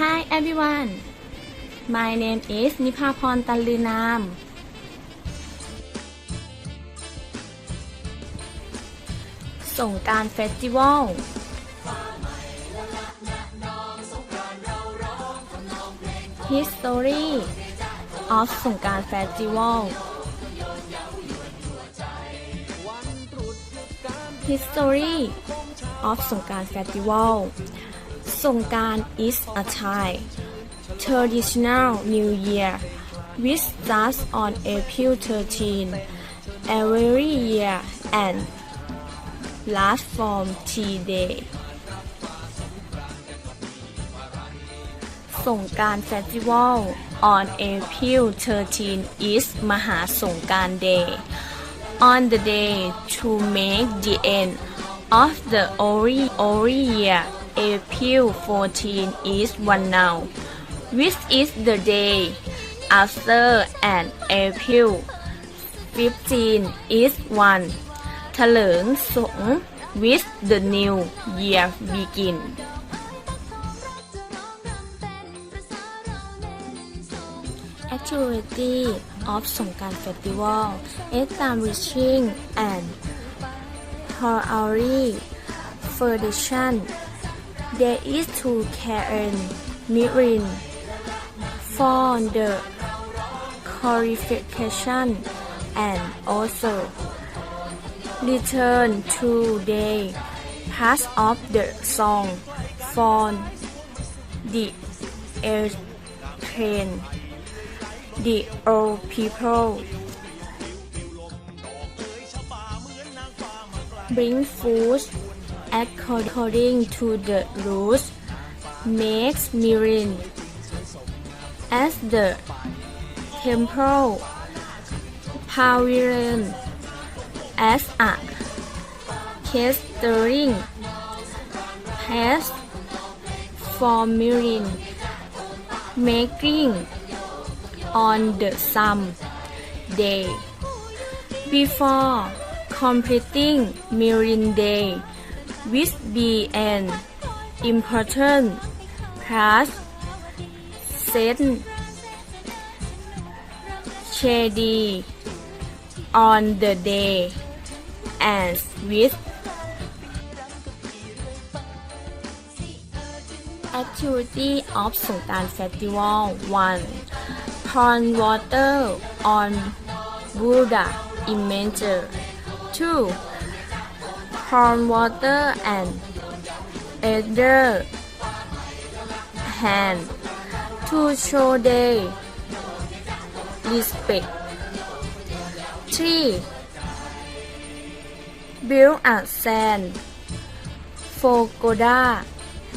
Hi everyone my name is นิพาพรตันลือนามส่งการเฟสติวัล History of สงการเฟสติวัล History of สงการเฟสติวัล Songkran is a Thai traditional New Year, which starts on April 13 every year and lasts from three days. Songkran Festival on April 13 is Mahasongkran Day. On the day to make the end of the Ori Ori year April 14 is one now which is the day after and April 15 is one เถลิงสง with the new year begin activity of สงกราร Festival establishing and Horary Foundation there is to Karen Mirin for the qualification and also return to the part of the song for the airplane the old people. Bring food according to the rules makes mirin as the temple pavilion as a catering place for mirin making on the some day. Before completing Mirin Day with be an important class sent shady on the day and with activity of Sultan Festival 1. Pond water on Buddha image 2. Cornwater and Elder Hand to show their respect. 3. Build a sand pagoda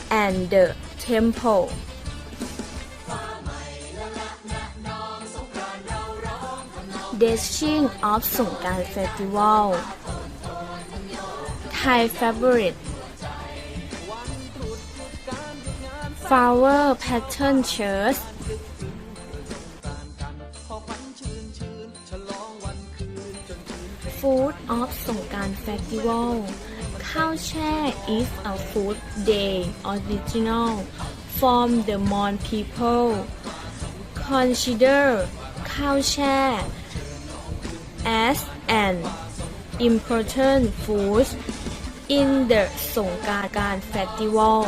and the temple. เดชชิ่งออฟสงการเฟสติวัล Thai favorite Flower pattern shirts Food of สงกราร Festival ข้าวแช่ is a food day original from the Mon people consider ข้าวแช่ as an important food in the สงกราร Festival